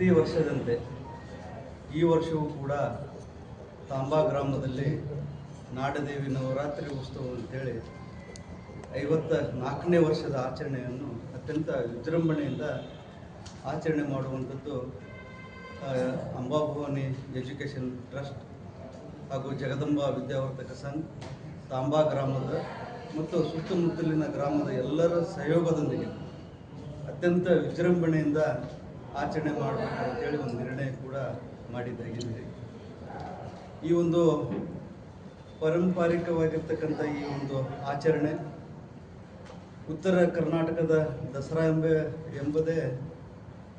ಪ್ರತಿ ವರ್ಷದಂತೆ ಈ ವರ್ಷವೂ ಕೂಡ ತಾಂಬಾ ಗ್ರಾಮದಲ್ಲಿ ನಾಡದೇವಿ ನವರಾತ್ರಿ ಉತ್ಸವ ಅಂತೇಳಿ ಐವತ್ತ ನಾಲ್ಕನೇ ವರ್ಷದ ಆಚರಣೆಯನ್ನು ಅತ್ಯಂತ ವಿಜೃಂಭಣೆಯಿಂದ ಆಚರಣೆ ಮಾಡುವಂಥದ್ದು ಅಂಬಾಭವಾನಿ ಎಜುಕೇಷನ್ ಟ್ರಸ್ಟ್ ಹಾಗೂ ಜಗದಂಬ ವಿದ್ಯಾವರ್ಧಕ ಸಂಘ, ತಾಂಬಾ ಗ್ರಾಮದ ಮತ್ತು ಸುತ್ತಮುತ್ತಲಿನ ಗ್ರಾಮದ ಎಲ್ಲರ ಸಹಯೋಗದೊಂದಿಗೆ ಅತ್ಯಂತ ವಿಜೃಂಭಣೆಯಿಂದ ಆಚರಣೆ ಮಾಡಬೇಕು ಅಂತೇಳಿ ಒಂದು ನಿರ್ಣಯ ಕೂಡ ಮಾಡಿದ್ದಾಗಿದೆ. ಈ ಒಂದು ಪಾರಂಪರಿಕವಾಗಿರ್ತಕ್ಕಂಥ ಈ ಒಂದು ಆಚರಣೆ ಉತ್ತರ ಕರ್ನಾಟಕದ ದಸರಾ ಎಂಬ ಎಂಬುದೇ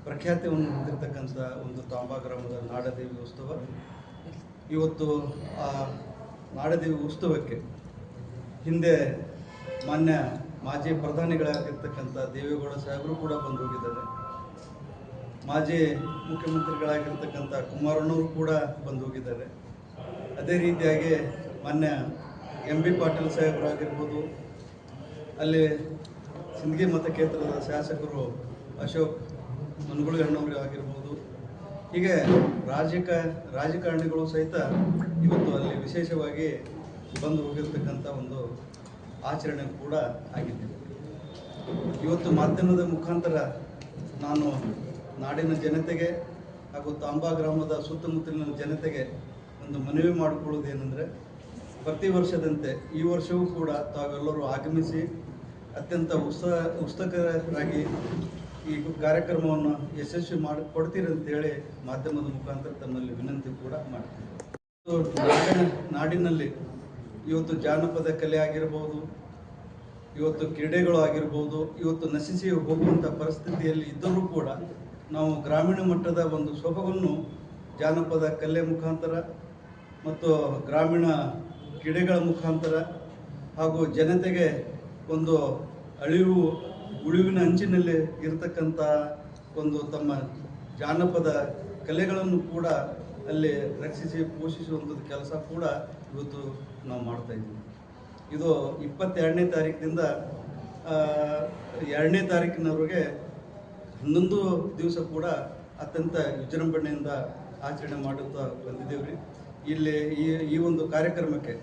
ಪ್ರಖ್ಯಾತಿಯನ್ನು ಹೊಂದಿರತಕ್ಕಂಥ ಒಂದು ತಾಂಬಾ ಗ್ರಾಮದ ನಾಡದೇವಿ ಉತ್ಸವ. ಇವತ್ತು ಆ ನಾಡದೇವಿ ಉತ್ಸವಕ್ಕೆ ಹಿಂದೆ ಮಾನ್ಯ ಮಾಜಿ ಪ್ರಧಾನಿಗಳಾಗಿರ್ತಕ್ಕಂಥ ದೇವೇಗೌಡ ಸಾಹೇಬರು ಕೂಡ ಬಂದು ಹೋಗಿದ್ದಾರೆ. ಮಾಜಿ ಮುಖ್ಯಮಂತ್ರಿಗಳಾಗಿರ್ತಕ್ಕಂಥ ಕುಮಾರಣ್ಣವರು ಕೂಡ ಬಂದು ಹೋಗಿದ್ದಾರೆ. ಅದೇ ರೀತಿಯಾಗಿ ಮಾನ್ಯ ಎಂ ಬಿ ಪಾಟೀಲ್ ಸಾಹೇಬರಾಗಿರ್ಬೋದು, ಅಲ್ಲಿ ಸಿಂದಗಿ ಮತಕ್ಷೇತ್ರದ ಶಾಸಕರು ಅಶೋಕ್ ಮನಗುಳಿ ಅಣ್ಣವರು ಆಗಿರ್ಬೋದು, ಹೀಗೆ ರಾಜಕ ರಾಜಕಾರಣಿಗಳು ಸಹಿತ ಇವತ್ತು ಅಲ್ಲಿ ವಿಶೇಷವಾಗಿ ಬಂದು ಹೋಗಿರ್ತಕ್ಕಂಥ ಒಂದು ಆಚರಣೆ ಕೂಡ ಆಗಿದೆ ಇವತ್ತು ಮಾಧ್ಯಮದ ಮುಖಾಂತರ ನಾನು ನಾಡಿನ ಜನತೆಗೆ ಹಾಗೂ ತಾಂಬಾ ಗ್ರಾಮದ ಸುತ್ತಮುತ್ತಲಿನ ಜನತೆಗೆ ಒಂದು ಮನವಿ ಮಾಡಿಕೊಳ್ಳೋದೇನೆಂದರೆ ಪ್ರತಿ ವರ್ಷದಂತೆ ಈ ವರ್ಷವೂ ಕೂಡ ತಾವೆಲ್ಲರೂ ಆಗಮಿಸಿ ಅತ್ಯಂತ ಉತ್ಸಾಹ ಉತ್ಸುಕರಾಗಿ ಈ ಕಾರ್ಯಕ್ರಮವನ್ನು ಯಶಸ್ವಿ ಮಾಡಿ ಕೊಡ್ತೀರಿ ಅಂತೇಳಿ ಮಾಧ್ಯಮದ ಮುಖಾಂತರ ತಮ್ಮಲ್ಲಿ ವಿನಂತಿ ಕೂಡ ಮಾಡ್ತೀವಿ ನಾಡಿನ, ನಾಡಿನಲ್ಲಿ ಇವತ್ತು ಜಾನಪದ ಕಲೆ ಆಗಿರ್ಬೋದು, ಇವತ್ತು ಕ್ರೀಡೆಗಳು ಆಗಿರ್ಬೋದು, ಇವತ್ತು ನಶಿಸಿ ಹೋಗುವಂಥ ಪರಿಸ್ಥಿತಿಯಲ್ಲಿ ಇದ್ದರೂ ಕೂಡ ನಾವು ಗ್ರಾಮೀಣ ಮಟ್ಟದ ಒಂದು ಸೊಬಗನ್ನು ಜಾನಪದ ಕಲೆ ಮುಖಾಂತರ ಮತ್ತು ಗ್ರಾಮೀಣ ಕ್ರೀಡೆಗಳ ಮುಖಾಂತರ ಹಾಗೂ ಜನತೆಗೆ ಒಂದು ಅಳಿವು, ಉಳಿವಿನ ಅಂಚಿನಲ್ಲಿ ಇರತಕ್ಕಂಥ ಒಂದು ತಮ್ಮ ಜಾನಪದ ಕಲೆಗಳನ್ನು ಕೂಡ ಅಲ್ಲಿ ರಕ್ಷಿಸಿ ಪೋಷಿಸುವಂಥದ್ದು ಕೆಲಸ ಕೂಡ ಇವತ್ತು ನಾವು ಮಾಡ್ತಾ ಇದ್ದೀವಿ. ಇದು ಇಪ್ಪತ್ತೆರಡನೇ ತಾರೀಕಿನಿಂದ ಎರಡನೇ ತಾರೀಕಿನವರೆಗೆ ಹನ್ನೊಂದು ದಿವಸ ಕೂಡ ಅತ್ಯಂತ ವಿಜೃಂಭಣೆಯಿಂದ ಆಚರಣೆ ಮಾಡುತ್ತಾ ಬಂದಿದ್ದೇವೆ ರೀ ಇಲ್ಲಿ ಈ ಈ ಒಂದು ಕಾರ್ಯಕ್ರಮಕ್ಕೆ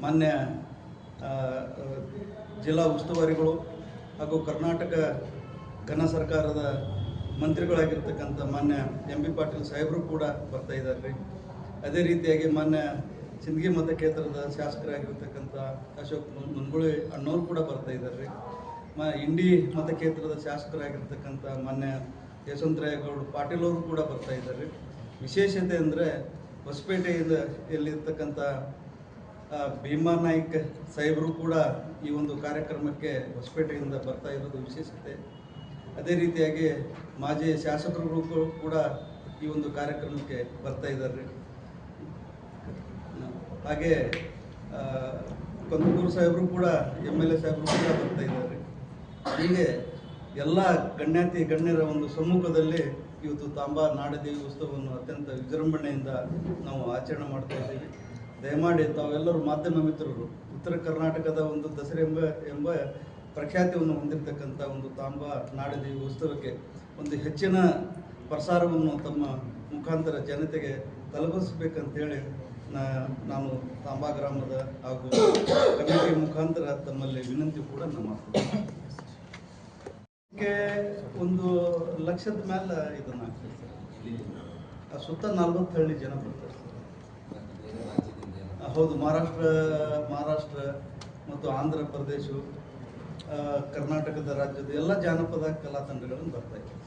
ಮಾನ್ಯ ಜಿಲ್ಲಾ ಉಸ್ತುವಾರಿಗಳು ಹಾಗೂ ಕರ್ನಾಟಕ ಘನ ಸರ್ಕಾರದ ಮಂತ್ರಿಗಳಾಗಿರ್ತಕ್ಕಂಥ ಮಾನ್ಯ ಎಂ ಬಿ ಪಾಟೀಲ್ ಸಾಹೇಬರು ಕೂಡ ಬರ್ತಾ ಇದ್ದಾರೆ ರೀ ಅದೇ ರೀತಿಯಾಗಿ ಮಾನ್ಯ ಸಿಂದಗಿ ಮತಕ್ಷೇತ್ರದ ಶಾಸಕರಾಗಿರ್ತಕ್ಕಂಥ ಅಶೋಕ್ ಮುನ್ಗುಳಿ ಅಣ್ಣವ್ರು ಕೂಡ ಬರ್ತಾ ಇದ್ದಾರೆ ರೀ ಮ ಇಂಡಿ ಮತಕ್ಷೇತ್ರದ ಶಾಸಕರಾಗಿರ್ತಕ್ಕಂಥ ಮಾನ್ಯ ಯಶವಂತರಾಯಗೌಡ ಪಾಟೀಲ್ ಅವರು ಕೂಡ ಬರ್ತಾ ಇದ್ದಾರೆ. ವಿಶೇಷತೆ ಅಂದರೆ ಹೊಸಪೇಟೆಯಿಂದ ಎಲ್ಲಿರ್ತಕ್ಕಂಥ ಭೀಮಾ ನಾಯ್ಕ ಸಾಹೇಬರು ಕೂಡ ಈ ಒಂದು ಕಾರ್ಯಕ್ರಮಕ್ಕೆ ಹೊಸಪೇಟೆಯಿಂದ ಬರ್ತಾ ಇರೋದು ವಿಶೇಷತೆ. ಅದೇ ರೀತಿಯಾಗಿ ಮಾಜಿ ಶಾಸಕರು ಕೂಡ ಈ ಒಂದು ಕಾರ್ಯಕ್ರಮಕ್ಕೆ ಬರ್ತಾ ಇದ್ದಾರೆ. ಹಾಗೆ ಕಂದಕೂರು ಸಾಹೇಬರು ಕೂಡ, ಎಂ ಎಲ್ ಎ ಸಾಹೇಬರು ಕೂಡ ಬರ್ತಾ ಇದ್ದಾರೆ. ಹೀಗೆ ಎಲ್ಲ ಗಣ್ಯಾತಿ ಗಣ್ಯರ ಒಂದು ಸಮ್ಮುಖದಲ್ಲಿ ಇವತ್ತು ತಾಂಬಾ ನಾಡದೇವಿ ಉತ್ಸವವನ್ನು ಅತ್ಯಂತ ವಿಜೃಂಭಣೆಯಿಂದ ನಾವು ಆಚರಣೆ ಮಾಡ್ತಾ ಇದ್ದೀವಿ. ದಯಮಾಡಿ ತಾವೆಲ್ಲರೂ ಮಾಧ್ಯಮ ಮಿತ್ರರು, ಉತ್ತರ ಕರ್ನಾಟಕದ ಒಂದು ದಸರೆ ಎಂಬ ಎಂಬ ಪ್ರಖ್ಯಾತಿಯನ್ನು ಹೊಂದಿರತಕ್ಕಂಥ ಒಂದು ತಾಂಬಾ ನಾಡದೇವಿ ಉತ್ಸವಕ್ಕೆ ಒಂದು ಹೆಚ್ಚಿನ ಪ್ರಸಾರವನ್ನು ತಮ್ಮ ಮುಖಾಂತರ ಜನತೆಗೆ ತಲುಪಿಸಬೇಕಂತೇಳಿ ನಾನು ತಾಂಬಾ ಗ್ರಾಮದ ಹಾಗೂ ಕಮಿಟಿ ಮುಖಾಂತರ ತಮ್ಮಲ್ಲಿ ವಿನಂತಿ ಕೂಡ ನಾನು ಒಂದು ಲಕ್ಷದ ಮೇಲೆ ಇದನ್ನ ಹಾಕ್ತೀವಿ ಸರ್. ಸುತ್ತ ನಲ್ವತ್ತು ಹಳ್ಳಿ ಜನ ಬರ್ತಾರೆ ಸರ್. ಹೌದು ಮಹಾರಾಷ್ಟ್ರ ಮಹಾರಾಷ್ಟ್ರ ಮತ್ತು ಆಂಧ್ರ ಪ್ರದೇಶ ಕರ್ನಾಟಕದ ರಾಜ್ಯದ ಎಲ್ಲ ಜಾನಪದ ಕಲಾ ತಂಡಗಳನ್ನು ಬರ್ತಾ ಇದ್ದಾರೆ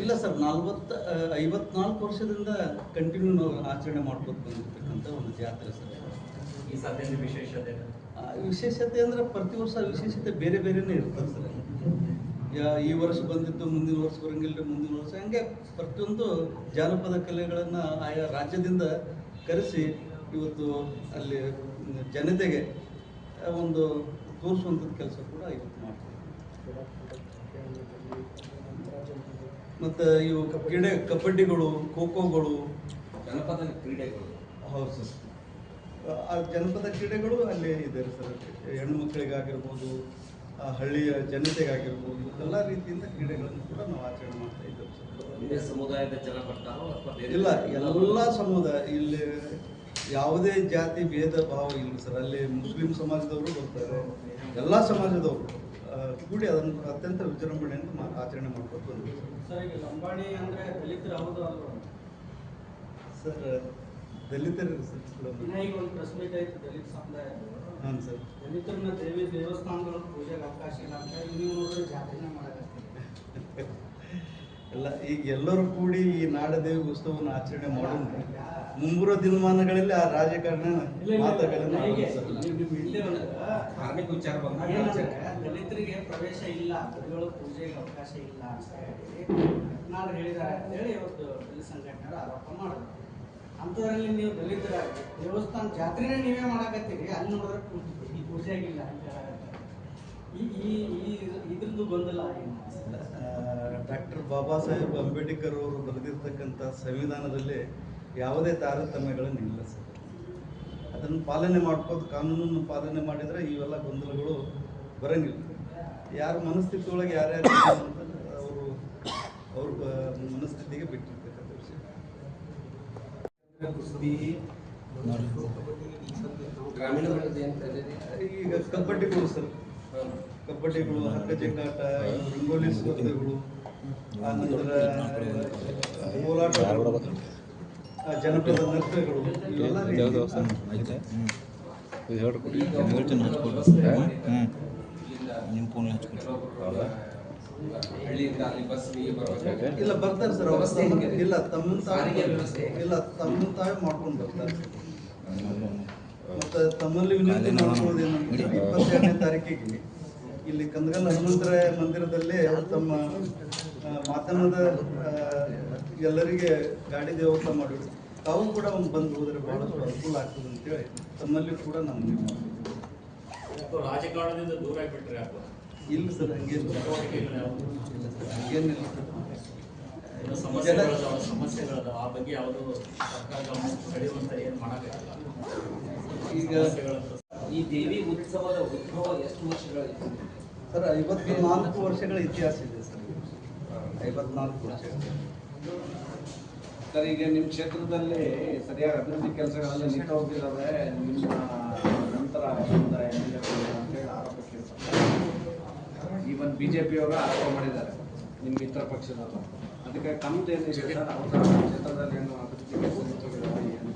ಇಲ್ಲ ಸರ್ ನಲ್ವತ್ತ ಐವತ್ನಾಲ್ಕು ವರ್ಷದಿಂದ ಕಂಟಿನ್ಯೂ ನಾವು ಆಚರಣೆ ಮಾಡ್ಕೊಂಡು ಬಂದಿರ್ತಕ್ಕಂಥ ಒಂದು ಜಾತ್ರೆ ಸರ್. ಈ ಸಾಧ್ಯತೆ ವಿಶೇಷತೆ ಆ, ವಿಶೇಷತೆ ಅಂದ್ರೆ ಪ್ರತಿ ವರ್ಷ ವಿಶೇಷತೆ ಬೇರೆ ಬೇರೆನೇ ಇರ್ತದೆ ಸರ್. ಯಾ- ಈ ವರ್ಷ ಬಂದಿದ್ದು ಮುಂದಿನ ವರ್ಷ ಬರಂಗಿಲ್ಲ ಮುಂದಿನ ವರ್ಷ ಹಂಗೆ ಪ್ರತಿಯೊಂದು ಜಾನಪದ ಕಲೆಗಳನ್ನು ಆಯಾ ರಾಜ್ಯದಿಂದ ಕರೆಸಿ ಇವತ್ತು ಅಲ್ಲಿ ಜನತೆಗೆ ಒಂದು ತೋರಿಸುವಂಥದ್ದು ಕೆಲಸ ಕೂಡ ಇವತ್ತು ಮಾಡ್ತೀವಿ. ಮತ್ತು ಇವು ಕ್ರೀಡೆ ಕಬಡ್ಡಿಗಳು ಖೋ ಖೋಗಳು. ಜನಪದ ಕ್ರೀಡೆಗಳು. ಹೌದು ಸರ್. ಆ ಜನಪದ ಕ್ರೀಡೆಗಳು ಅಲ್ಲಿ ಇದೆ ಸರ್. ಹೆಣ್ಣು ಮಕ್ಕಳಿಗಾಗಿರ್ಬೋದು ಆ ಹಳ್ಳಿಯ ಜನತೆಗಾಗಿರ್ಬೋದು ಎಲ್ಲ ರೀತಿಯಿಂದ ಕ್ರೀಡೆಗಳನ್ನು ಕೂಡ ನಾವು ಆಚರಣೆ ಮಾಡ್ತಾ ಇದ್ದೇವೆ ಸರ್. ಸಮುದಾಯದ ಜನ ಬರ್ತಾರೋ ಅಥವಾ ಇಲ್ಲ ಎಲ್ಲ ಸಮುದಾಯ ಇಲ್ಲಿ ಯಾವುದೇ ಜಾತಿ ಭೇದ ಭಾವ ಇಲ್ಲ ಸರ್. ಅಲ್ಲಿ ಮುಸ್ಲಿಂ ಸಮಾಜದವರು ಬರ್ತಾರೆ. ಎಲ್ಲ ಸಮಾಜದವರು ಕೂಡಿ ಅದನ್ನು ಅತ್ಯಂತ ವಿಜೃಂಭಣೆಯಿಂದ ಮಾ- ಆಚರಣೆ ಮಾಡ್ಕೊಂಡು ಬಂದಿದ್ದೀವಿ ಸರ್. ಈಗ ಲಂಬಾಣಿ ಅಂದರೆ ದಲಿತರು ಹೌದು ಅಲ್ವಾ ಸರ್ ದಲಿತರು ಈಗ ಒಂದು ಪ್ರೆಸ್ ಮೀಟ್ ಆಯ್ತು ದಲಿತ ಸಮುದಾಯ. ಹಾಂ ಸರ್. ದಲಿತರನ್ನ ದೇವಿ ದೇವಸ್ಥಾನಗಳ ಪೂಜೆಗೆ ಅವಕಾಶ ಇಲ್ಲ ಅಂತ ನೀವು ನೋಡಿದ್ರೆ ಜಾತ್ರೆನ ಮಾಡಕತ್ತೀರಿ ಎಲ್ಲ ಈಗ ಎಲ್ಲರೂ ಕೂಡಿ ಈ ನಾಡದೇವಿ ಉತ್ಸವವನ್ನು ಆಚರಣೆ ಮಾಡೋಣ. ಮುಂಬರುವ ದಿನಮಾನಗಳಲ್ಲಿ ಆ ರಾಜಕಾರಣ ಮಾತುಗಳನ್ನು ಧಾರ್ಮಿಕ ವಿಚಾರ ದಲಿತರಿಗೆ ಪ್ರವೇಶ ಇಲ್ಲ ಗುರುಗಳು ಪೂಜೆಗೆ ಅವಕಾಶ ಇಲ್ಲ ಅಂತ ಹೇಳಿ ನಾನು ಹೇಳಿದ್ದಾರೆ ಅಂತ ಹೇಳಿ ಇವತ್ತು ದಲಿತ ಸಂಘಟನೆಯವರು ಆರೋಪ ಮಾಡಿದ್ರು. ಅಂಥದ್ರಲ್ಲಿ ನೀವು ದಲಿತರಾಗಿ ದೇವಸ್ಥಾನ ಜಾತ್ರೆನೇ ನೀವೇ ಮಾಡಕತ್ತೀರಿ ಅಲ್ಲಿ ನೋಡಿದ್ರೆ ಪೂಜೆ ಈ ಪೂಜೆಗಿಲ್ಲ ಅಂತ ಈ ಈ ಇದ್ರದ್ದು ಗೊಂದಲ ಡಾಕ್ಟರ್ ಬಾಬಾ ಸಾಹೇಬ್ ಅಂಬೇಡ್ಕರ್ ಅವರು ಬರೆದಿರ್ತಕ್ಕಂಥ ಸಂವಿಧಾನದಲ್ಲಿ ಯಾವುದೇ ತಾರತಮ್ಯಗಳನ್ನು ಇಲ್ಲ ಸರ್. ಅದನ್ನು ಪಾಲನೆ ಮಾಡ್ಕೋದು ಕಾನೂನನ್ನು ಪಾಲನೆ ಮಾಡಿದರೆ ಇವೆಲ್ಲ ಗೊಂದಲಗಳು ಬರಂಗಿಲ್ಲ. ಯಾರ ಮನಸ್ಥಿತಿ ಒಳಗೆ ಯಾರ್ಯಾರು ಅವರು ಅವ್ರ ಮನಸ್ಥಿತಿಗೆ ವಿಷಯ ಗ್ರಾಮೀಣ ಭಾಗದ ಏನ್ ಕರೀರಿ? ಈಗ ಕಬಡ್ಡಿಗಳು ಸರ್. ಕಬಡ್ಡಿಗಳು ಹಗ್ಗ ಜಗ್ಗಾಟ ರಂಗೋಲಿ ಸ್ಪರ್ಧೆಗಳು ಆನಂತರ ಜನಪದ ನೃತ್ಯಗಳು. ಇವೆಲ್ಲ ರೀತಿಯಿಂದ ಹ್ಞೂ ನಿಮ್ಮ ಫೋನ್ ಹಚ್ಕೊಡ್ರಿ ಹಳ್ಳಿಯಿಂದ ಅಲ್ಲಿ ಬಸ್ಗೆ ಬರ್ಬೇಕು ಇಲ್ಲ ಬರ್ತಾರೆ ಸರ್ ವ್ಯವಸ್ಥೆ ತಮ್ಮ-? ಇಲ್ಲ ತಮ್ಮನ್ನ ಸಾರಿಗೆ ತಾವೇ ವ್ಯವಸ್ಥೆ? ಇಲ್ಲ ತಮ್ಮನ್ನ ತಾವೇ ಮಾಡ್ಕೊಂಡು ಬರ್ತಾರೆ ಮತ್ತೆ ತಮ್ಮಲ್ಲಿ ವಿನಂತಿ ಮಾಡ್ಕೊಳ್ಳೋದೇನಂದ್ರೆ ಇಪ್ಪತ್ತೆರಡನೇ ತಾರೀಕಿಗೆ ಇಲ್ಲಿ ಕಂದಗಲ್ ಹನುಮಂತರ ಮಂದಿರದಲ್ಲಿ ತಮ್ಮ ಆ, ಎಲ್ಲರಿಗೆ ಗಾಡಿ ದೇವತ ಮಾಡಿ ತಾವು ಕೂಡ ಒಂದು ಬಂದು ಹೋದ್ರೆ ಬಹಳಷ್ಟು ಅನುಕೂಲ ಆಗ್ತದೆ ಅಂತೇಳಿ ತಮ್ಮಲ್ಲಿ ಕೂಡ ನಮ್ಮ ರಾಜಕಾರಣದಿಂದ ದೂರ ಆಗ್ಬಿಟ್ರೆ ಯಾಕೋ? ಇಲ್ಲ ಸರ್ ಯಾವುದು? ಹಂಗೇನಿಲ್ಲ ಸರ್ ಏನೋ ಸಮಸ್ಯೆಗಳದಾವ ಸಮಸ್ಯೆಗಳದಾವ ಆ ಬಗ್ಗೆ ಯಾವುದು ಸರ್ಕಾರ ಗಮನ ಸೆಳೆಯುವಂತ ಏನು ಮಾಡೋಕ್ಕಾಗಲ್ಲ. ಈಗ ಈ ದೇವಿ ಉತ್ಸವದ ಉದ್ಭವ ಎಷ್ಟು ವರ್ಷಗಳಾಯಿತು ಸರ್ ಐವತ್ತು ನಾಲ್ಕು ವರ್ಷಗಳ ಇತಿಹಾಸ ಇದೆ ಸರ್. ಐವತ್ನಾಲ್ಕು ವರ್ಷ. ಸರ್ ಈಗ ನಿಮ್ಮ ಕ್ಷೇತ್ರದಲ್ಲಿ ಸರಿಯಾಗಿ ಅಭಿವೃದ್ಧಿ ಕೆಲಸಗಳೆಲ್ಲ ನಿಂತ ಹೋಗಿದ್ದಾವೆ ನಿಮ್ಮ ನಂತರ ಸಮುದಾಯ ಈವನ್ ಬಿ ಜೆ ಪಿಯವರು ಆರೋಪ ಮಾಡಿದ್ದಾರೆ. ನಿಮ್ಮ ಮಿತ್ರ ಪಕ್ಷದವರು. ಅದಕ್ಕೆ ಕಮ್ಮಿ ಏನಿದೆ ಸರ್? ಅವರ ಕ್ಷೇತ್ರದಲ್ಲಿ ಏನು ಅಭಿವೃದ್ಧಿ ಏನು?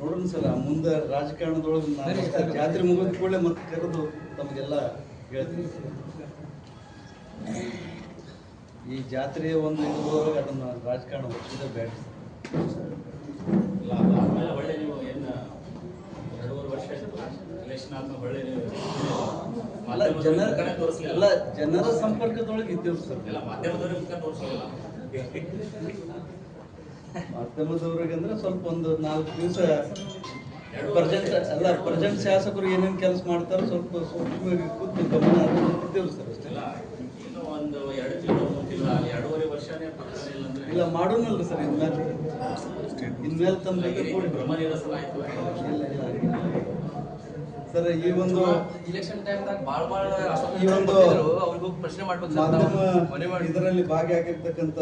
ನೋಡೋಣ ಸಲ ಮುಂದೆ ರಾಜಕಾರಣದೊಳಗೆ ನಾನು ಜಾತ್ರೆ ಮುಗಿದ ಕೂಡಲೇ ಮತ್ತೆ ಕರೆದು ತಮಗೆಲ್ಲ ಹೇಳ್ತೀನಿ. ಈ ಜಾತ್ರೆಯ ಒಂದು ಇದ್ರೊಳಗೆ ಅದನ್ನು ರಾಜಕಾರಣ ಒಪ್ಪಿದ ಬೇಡ. ಒಳ್ಳೆ ನೀವು ಏನು ಎರಡೂವರೆ ವರ್ಷ ಎಲೆಕ್ಷನ್ ಆದ್ಮೇಲೆ ಒಳ್ಳೆ ನೀವು ಅಲ್ಲ ಜನರ ಕಡೆ ತೋರಿಸಲಿಲ್ಲ ಅಲ್ಲ ಜನರ ಸಂಪರ್ಕದೊಳಗೆ ಇದ್ದೇವೆ ಸರ್. ಇಲ್ಲ ಮಾಧ್ಯಮದವ್ರಿಗೆ ಮುಖ ತೋರಿಸಲಿಲ್ಲ ಮಾಧ್ಯಮದವ್ರಿಗೆ ಅಂದ್ರೆ ಸ್ವಲ್ಪ ಒಂದು ನಾಲ್ಕು ದಿವಸ ಪ್ರಜೆಂಟ್ ಅಲ್ಲ ಪ್ರಜೆಂಟ್ ಶಾಸಕರು ಏನೇನು ಕೆಲಸ ಮಾಡ್ತಾರ ಸ್ವಲ್ಪ ಸೂಕ್ಷ್ಮವಾಗಿ ಕೂತು ಗಮನ ಇದ್ದೇವೆ ಸರ್ ಅಷ್ಟೇ. ಒಂದು ಎರಡು ತಿಂಗಳು ಗೊತ್ತಿಲ್ಲ ಎರಡೂವರೆ ವರ್ಷನೇ ಇಲ್ಲ ಅಂದ್ರೆ ಇಲ್ಲ ಮಾಡೋಣಲ್ಲ ಸರ್ ಇನ್ಮೇಲೆ ಇನ್ಮೇಲೆ ತಂದ್ರೆ ಆಯ್ತು. ಇಲ್ಲ ಇಲ್ಲ. ಸರ್ ಈ ಒಂದು ಇಲೆಕ್ಷನ್ ಟೈಮ್ದಾಗ ಭಾಳ ಭಾಳ ಈ ಒಂದು ಅವ್ರಿಗೂ ಪ್ರಶ್ನೆ ಮಾಡ್ಬೇಕು ಮಾಧ್ಯಮ ಇದರಲ್ಲಿ ಭಾಗಿಯಾಗಿರ್ತಕ್ಕಂಥ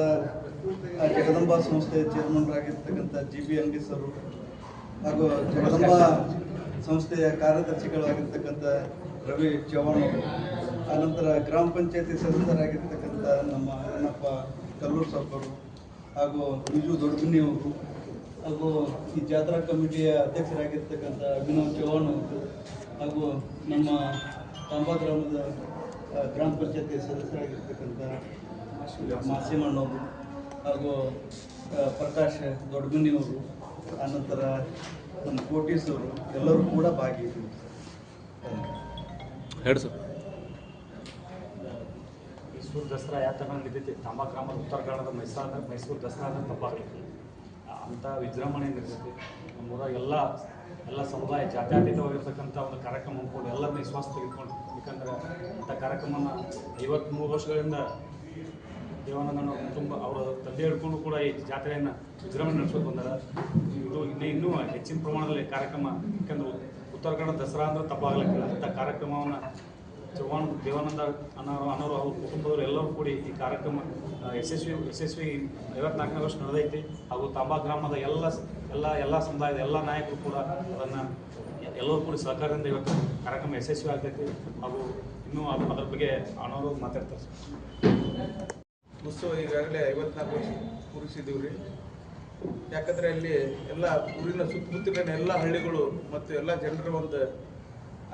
ಜಗದಂಬಾ ಸಂಸ್ಥೆ ಚೇರ್ಮನ್ರಾಗಿರ್ತಕ್ಕಂಥ ಜಿ ಬಿ ಅಂಗಿ ಸರ್ ಹಾಗೂ ಜಗದಂಬಾ ಸಂಸ್ಥೆಯ ಕಾರ್ಯದರ್ಶಿಗಳಾಗಿರ್ತಕ್ಕಂಥ ರವಿ ಚೌಹಾಣ್ ಆನಂತರ ಗ್ರಾಮ ಪಂಚಾಯತಿ ಸದಸ್ಯರಾಗಿರ್ತಕ್ಕಂಥ ನಮ್ಮ ಅಣ್ಣಪ್ಪ ಕಲ್ಲೂರು ಸಾಬ್ರು ಹಾಗೂ ಬಿಜು ದೊಡ್ಡಬಿನ್ನಿ ಅವರು ಹಾಗೂ ಈ ಜಾತ್ರಾ ಕಮಿಟಿಯ ಅಧ್ಯಕ್ಷರಾಗಿರ್ತಕ್ಕಂಥ ಅಭಿನವ್ ಚೌಹಾಣ್ ಅವರು ಹಾಗೂ ನಮ್ಮ ತಾಂಬಾ ಗ್ರಾಮದ ಗ್ರಾಮ ಪಂಚಾಯತಿ ಸದಸ್ಯರಾಗಿರ್ತಕ್ಕಂಥ ಮಾಸಿಮಣ್ಣವರು ಹಾಗೂ ಪ್ರಕಾಶ್ ದೊಡ್ಡಮನಿಯವರು ಅವರು ಆನಂತರ ನಮ್ಮ ಕೋಟೀಸ್ ಅವರು ಎಲ್ಲರೂ ಕೂಡ ಭಾಗಿಯಾಗಿದ್ದರು. ಹೇಳಿ ಸರ್. ಮೈಸೂರು ದಸರಾ ಯಾವ ಥರ ನಡೀತೈತಿ ತಾಂಬಾ ಗ್ರಾಮದ ಉತ್ತರ ಕನ್ನಡದ ಮೈಸೂರು ಮೈಸೂರು ದಸರಾ ಅಂತ ತಪ್ಪಾಗಲಿಕ್ಕೆ ಅಂಥ ವಿಜೃಂಭಣೆ ನಡೆಸುತ್ತೆ ನಮ್ಮೂರಾಗ ಎಲ್ಲ ಎಲ್ಲ ಸಮುದಾಯ ಜಾತ್ಯಾತೀತವಾಗಿರ್ತಕ್ಕಂಥ ಒಂದು ಕಾರ್ಯಕ್ರಮ ಹಮ್ಮಿಕೊಂಡು ಎಲ್ಲರನ್ನ ವಿಶ್ವಾಸ ತೆಗೆದುಕೊಂಡು ಯಾಕಂದರೆ ಅಂಥ ಕಾರ್ಯಕ್ರಮನ ಐವತ್ತ್ಮೂರು ವರ್ಷಗಳಿಂದ ದೇವಾನಂದನ ತುಂಬ ಅವರ ತಂದೆ ಹಿಡ್ಕೊಂಡು ಕೂಡ ಈ ಜಾತ್ರೆಯನ್ನು ವಿಜೃಂಭಣೆ ನಡೆಸೋದು ಬಂದಾರ. ಇದು ಇನ್ನೂ ಇನ್ನೂ ಹೆಚ್ಚಿನ ಪ್ರಮಾಣದಲ್ಲಿ ಕಾರ್ಯಕ್ರಮ ಯಾಕಂದ್ರೆ ಉತ್ತರ ಕನ್ನಡ ದಸರಾ ಅಂದ್ರೆ ತಪ್ಪಾಗಲಿಕ್ಕಿಲ್ಲ. ಅಂಥ ಕಾರ್ಯಕ್ರಮವನ್ನು ಚೌಹಾಣ್ ದೇವಾನಂದ ಅನ್ನೋರು ಅನ್ನೋರು ಅವ್ರ ಕುಟುಂಬದವರು ಎಲ್ಲರೂ ಕೂಡಿ ಈ ಕಾರ್ಯಕ್ರಮ ಯಶಸ್ವಿ ಯಶಸ್ವಿ ಐವತ್ನಾಲ್ಕನೇ ವರ್ಷ ನಡೆದೈತಿ. ಹಾಗೂ ತಾಂಬಾ ಗ್ರಾಮದ ಎಲ್ಲ ಎಲ್ಲ ಎಲ್ಲ ಸಮುದಾಯದ ಎಲ್ಲ ನಾಯಕರು ಕೂಡ ಅದನ್ನು ಎಲ್ಲರೂ ಕೂಡ ಸಹಕಾರದಿಂದ ಇವತ್ತು ಕಾರ್ಯಕ್ರಮ ಯಶಸ್ವಿ ಆಗ್ತೈತಿ. ಹಾಗೂ ಇನ್ನೂ ಅದ್- ಅದ್ರ ಬಗ್ಗೆ ಅನ್ನೋರು ಮಾತಾಡ್ತಾರೆ. ಉತ್ಸವ ಈಗಾಗಲೇ ಐವತ್ನಾಲ್ಕು ವರ್ಷ ಪೂರಿಸಿದ್ದೀವಿ ರೀ. ಯಾಕಂದರೆ ಅಲ್ಲಿ ಎಲ್ಲ ಊರಿನ ಸುತ್ತಮುತ್ತಲಿನ ಎಲ್ಲ ಹಳ್ಳಿಗಳು ಮತ್ತು ಎಲ್ಲ ಜನರ ಒಂದು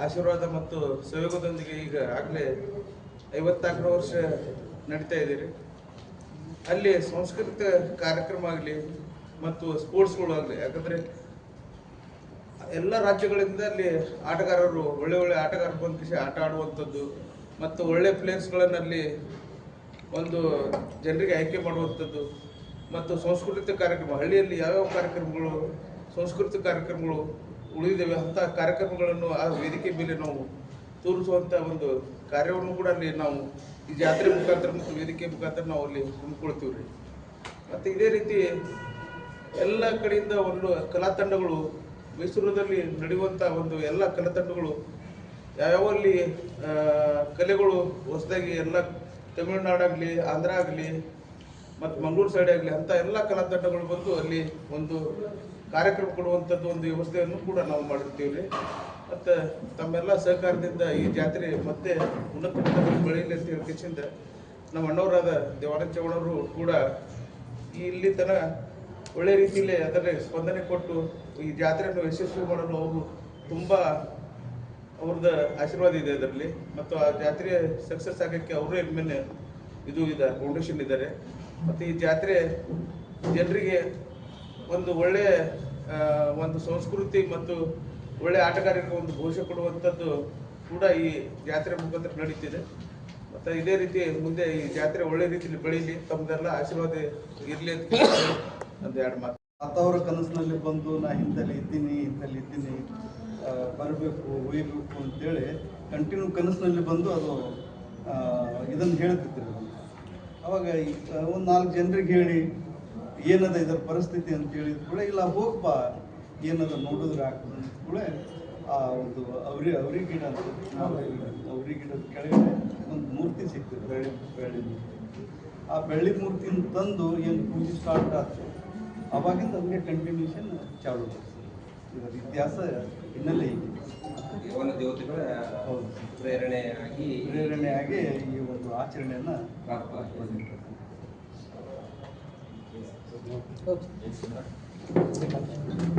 ಆಶೀರ್ವಾದ ಮತ್ತು ಸಹಯೋಗದೊಂದಿಗೆ ಈಗ ಆಗಲೇ ಐವತ್ನಾಲ್ಕನೇ ವರ್ಷ ನಡೀತಾ ಇದ್ದೀರಿ. ಅಲ್ಲಿ ಸಾಂಸ್ಕೃತಿಕ ಕಾರ್ಯಕ್ರಮ ಆಗಲಿ ಮತ್ತು ಸ್ಪೋರ್ಟ್ಸ್ಗಳು ಆಗಲಿ, ಯಾಕಂದರೆ ಎಲ್ಲ ರಾಜ್ಯಗಳಿಂದ ಅಲ್ಲಿ ಆಟಗಾರರು, ಒಳ್ಳೆ ಒಳ್ಳೆ ಆಟಗಾರರು ಬಂದು ಆಟ ಆಡುವಂಥದ್ದು ಮತ್ತು ಒಳ್ಳೆ ಪ್ಲೇಯರ್ಸ್ಗಳನ್ನಲ್ಲಿ ಒಂದು ಜನರಿಗೆ ಆಯ್ಕೆ ಮಾಡುವಂಥದ್ದು ಮತ್ತು ಸಾಂಸ್ಕೃತಿಕ ಕಾರ್ಯಕ್ರಮ, ಹಳ್ಳಿಯಲ್ಲಿ ಯಾವ್ಯಾವ ಕಾರ್ಯಕ್ರಮಗಳು, ಸಾಂಸ್ಕೃತಿಕ ಕಾರ್ಯಕ್ರಮಗಳು ಉಳಿದಿದ್ದಾವೆ ಅಂಥ ಕಾರ್ಯಕ್ರಮಗಳನ್ನು ಆ ವೇದಿಕೆ ಮೇಲೆ ನಾವು ತೋರಿಸುವಂಥ ಒಂದು ಕಾರ್ಯವನ್ನು ಕೂಡ ಅಲ್ಲಿ ನಾವು ಈ ಜಾತ್ರೆ ಮುಖಾಂತರ ಮತ್ತು ವೇದಿಕೆ ಮುಖಾಂತರ ನಾವು ಅಲ್ಲಿ ಹಮ್ಮಿಕೊಳ್ತೀವಿ ರೀ. ಮತ್ತು ಇದೇ ರೀತಿ ಎಲ್ಲ ಕಡೆಯಿಂದ ಒಂದು ಕಲಾ ತಂಡಗಳು ಮೈಸೂರಿನಲ್ಲಿ ನಡೆಯುವಂಥ ಒಂದು ಎಲ್ಲ ಕಲಾ ತಂಡಗಳು ಯಾವ್ಯಾವಲ್ಲಿ ಕಲೆಗಳು ಹೊಸದಾಗಿ ಎಲ್ಲ ತಮಿಳುನಾಡಾಗಲಿ, ಆಂಧ್ರ ಆಗಲಿ ಮತ್ತು ಮಂಗಳೂರು ಸೈಡ್ ಆಗಲಿ ಅಂಥ ಎಲ್ಲ ಕಲಾ ತಂಡಗಳು ಬಂದು ಅಲ್ಲಿ ಒಂದು ಕಾರ್ಯಕ್ರಮ ಕೊಡುವಂಥದ್ದು ಒಂದು ವ್ಯವಸ್ಥೆಯನ್ನು ಕೂಡ ನಾವು ಮಾಡಿರ್ತೀವಿ. ರೀ ಮತ್ತು ತಮ್ಮೆಲ್ಲ ಸಹಕಾರದಿಂದ ಈ ಜಾತ್ರೆ ಮತ್ತೆ ಉನ್ನತ ಮಟ್ಟದಲ್ಲಿ ಬೆಳೆಯಲಿ ಅಂತ ಹೇಳ್ಕಿಸಿಂದ ನಮ್ಮ ಅಣ್ಣವರಾದ ದೇವಾನಂದ ಚೌಡವರು ಕೂಡ ಇಲ್ಲಿ ತನ ಒಳ್ಳೆ ರೀತಿಯಲ್ಲಿ ಅದರ ಸ್ಪಂದನೆ ಕೊಟ್ಟು ಈ ಜಾತ್ರೆಯನ್ನು ಯಶಸ್ವಿ ಮಾಡಲು ಅವರು ತುಂಬ ಅವ್ರದ್ದು ಆಶೀರ್ವಾದ ಇದೆ ಅದರಲ್ಲಿ. ಮತ್ತು ಆ ಜಾತ್ರೆ ಸಕ್ಸಸ್ ಆಗೋಕ್ಕೆ ಅವರೇ ಮೇಲೆ ಇದು ಇದೆ ಫೌಂಡೇಶನ್ ಇದ್ದಾರೆ. ಮತ್ತು ಈ ಜಾತ್ರೆ ಜನರಿಗೆ ಒಂದು ಒಳ್ಳೆ ಒಂದು ಸಂಸ್ಕೃತಿ ಮತ್ತು ಒಳ್ಳೆ ಆಟಗಾರರಿಗೆ ಒಂದು ಭವಿಷ್ಯ ಕೊಡುವಂಥದ್ದು ಕೂಡ ಈ ಜಾತ್ರೆ ಮುಖಾಂತರ ನಡೀತಿದೆ. ಮತ್ತು ಇದೇ ರೀತಿ ಮುಂದೆ ಈ ಜಾತ್ರೆ ಒಳ್ಳೆ ರೀತಿಯಲ್ಲಿ ಬೆಳೀಲಿ ತಮ್ಮದೆಲ್ಲ ಆಶೀರ್ವಾದ ಇರಲಿ ಅಂತ ಒಂದು ಎರಡು ಮಾತು. ಆತವರ ಕನಸಿನಲ್ಲಿ ಬಂದು ನಾ ಇಂಥಲ್ಲಿ ಇದ್ದೀನಿ ಇಂಥಲ್ಲಿ ಇದ್ದೀನಿ ಬರಬೇಕು ಒಯ್ಯಬೇಕು ಅಂತೇಳಿ ಕಂಟಿನ್ಯೂ ಕನಸಿನಲ್ಲಿ ಬಂದು ಅದು ಇದನ್ನು ಹೇಳ್ತಿದ್ರು ಅವಾಗ ಒಂದು ನಾಲ್ಕು ಜನರಿಗೆ ಹೇಳಿ ಏನದ ಇದರ ಪರಿಸ್ಥಿತಿ ಅಂತ ಹೇಳಿದ ಕೂಡ ಇಲ್ಲ ಹೋಗಪ್ಪ ಏನದ ನೋಡಿದ್ರೆ ಆಗ್ತದೆ ಅಂತ ಕೂಡ ಆ ಒಂದು ಅವ್ರಿ ಅವ್ರಿ ಗಿಡ ಅಂತ ಅವ್ರಿ ಗಿಡದ ಕೆಳಗಡೆ ಒಂದು ಮೂರ್ತಿ ಸಿಕ್ತು ಬೆಳ್ಳಿ ಬೆಳ್ಳಿ ಮೂರ್ತಿ. ಆ ಬೆಳ್ಳಿ ಮೂರ್ತಿನ ತಂದು ಏನು ಪೂಜೆ ಸ್ಟಾರ್ಟ್ ಆಯ್ತು ಅವಾಗಿಂದ ಹಂಗೆ ಕಂಟಿನ್ಯೂಷನ್ ಚಾಲು. ಇದರ ಇತಿಹಾಸ ಹಿನ್ನೆಲೆ ಯವನ ದೇವತೆಗಳ. ಪ್ರೇರಣೆಯಾಗಿ ಪ್ರೇರಣೆಯಾಗಿ ಈ ಒಂದು ಆಚರಣೆಯನ್ನು ಪ್ರಾರಂಭ.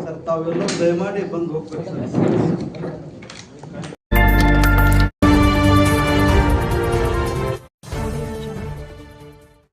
ಸರ್ ತಾವೆಲ್ಲ ದಯಮಾಡಿ ಬಂದು ಹೋಗ್ಬೇಕು ಸರ್.